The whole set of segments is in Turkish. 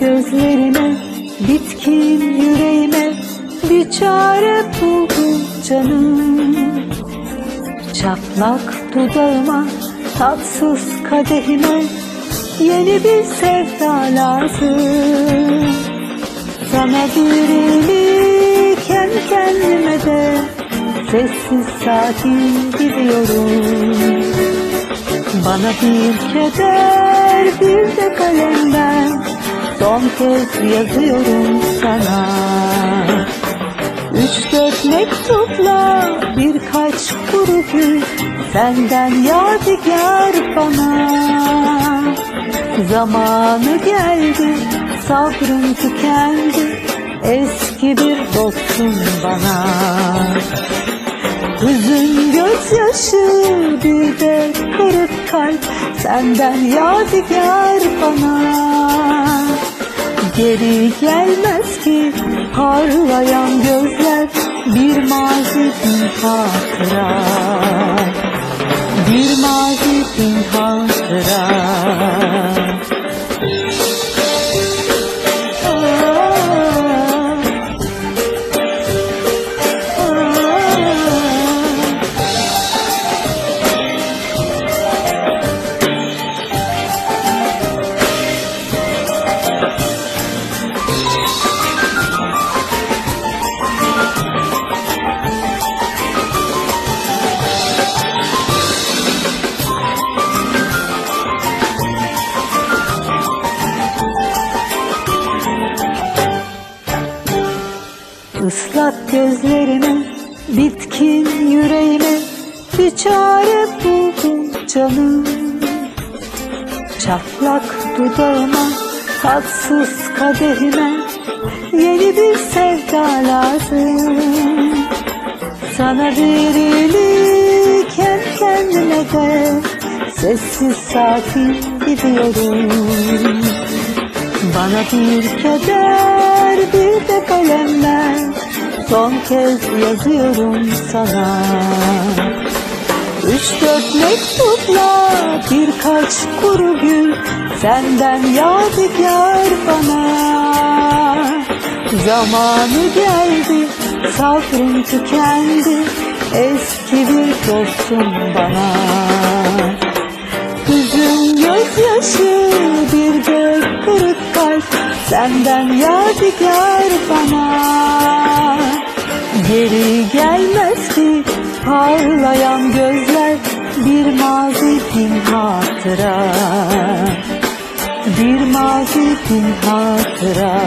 gözlerime, bitkin yüreğime bir çare buldum canım. Çatlak dudağıma, tatsız kadehime yeni bir sevda lazım. Sana dirilirken kendime de sessiz sakin gidiyorum. Bana bir keder bir de kalemden son kez yazıyorum sana. Üç dört mektupla birkaç kuru gül senden yadigar bana. Zamanı geldi, sabrım tükendi, eski bir dostum bana. Hüzün gözyaşı bir de kırık kalp senden yadigar bana. Geri gelmez ki parlayan gözler bir mazi hatıra. Bir mazi hatıra. Islak gözlerime, bitkin yüreğime bir çare buldum canım. Çatlak dudağıma, tatsız kadehime yeni bir sevda lazım. Sana verilirken kendime de sessiz sakin gidiyorum. Bana bir keder de kalemler? Son kez yazıyorum sana. Üç dört mektupla birkaç kuru gül Senden yadigar bana. Zamanı geldi sabrım tükendi Eski bir dostum bana. Hüzün gözyaşı Senden yadigar bana. Geri gelmez ki parlayan gözler Bir mazi bin hatıra. Bir mazi bin hatıra.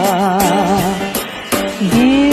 Bir